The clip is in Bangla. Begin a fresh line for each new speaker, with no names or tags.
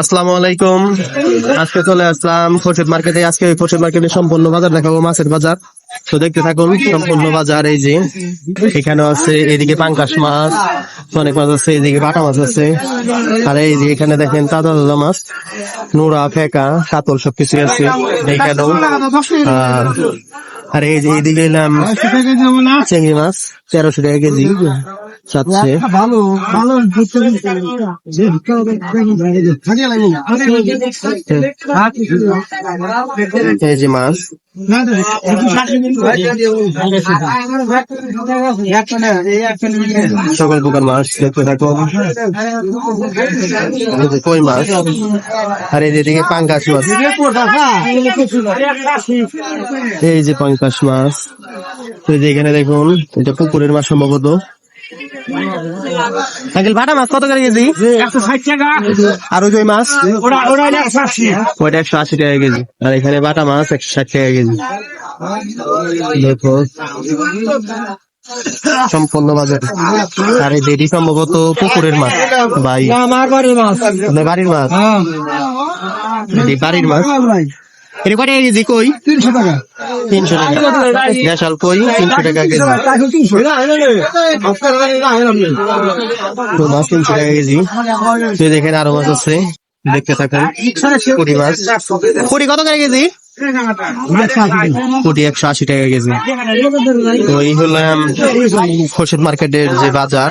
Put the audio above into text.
আসসালামু আলাইকুম। আজকে চলে আসলাম খোরশেদ মার্কেটে আজকে ওই খোরশেদ মার্কেটে সম্পূর্ণ বাজার দেখাবো মাছের বাজার। তো দেখতে থাকুন সম্পূর্ণ বাজার এই যে। এখানে আছে এদিকে পাঙ্কাশ মাছ অনেক মাছ আছে এদিকে বাটা মাছ আছে। আর এই যে এখানে দেখেন তাজা তাজা মাছ নোরা ফেকা কাতল সবকিছু আছে। এইখানেও আর আর এই যে এইদিকে এলাম চিংড়ি মাছ তেরোশো টাকা কেজি। চাচ্ছে
ভালো ভালো
এই যে মাছ সকল প্রকার মাছ দেখতে থাকো কই মাছ আর এই এদিকে পাঙ্কাশ মাছ এই যে পাঙ্কাশ মাছ এই যে এখানে দেখুন এটা পুকুরের মাছ সম্ভবত আঙ্কেল ভাটা মাছ কত করে কেজি? আর ওই মাছ? ওইটা একশো আশি টাকা কেজি। আর এখানে বাটা মাছ একশো ষাট টাকা কেজি। দেখো। সম্পূর্ণ বাজার। আর এই যেটি সম্ভবত পুকুরের মাছ। ভাই।
আমার বাড়ির মাছ।
বাড়ির মাছ? বাড়ির মাছ। এটা কটা কেজি? কই?
তিনশো টাকা।
তিনশো টাকা। দেশাল কই তিনশো টাকা কেজি। মাছ তিনশো। টাকা কেজি। তুই দেখেন আরও মাছ আছে। দেখতে থাকেন। কুড়ি মাছ কুড়ি কত করে কেজি? কোটি একশো আশি টাকা কেজি। তো এই হলাম খোরশেদ মার্কেটের যে বাজার।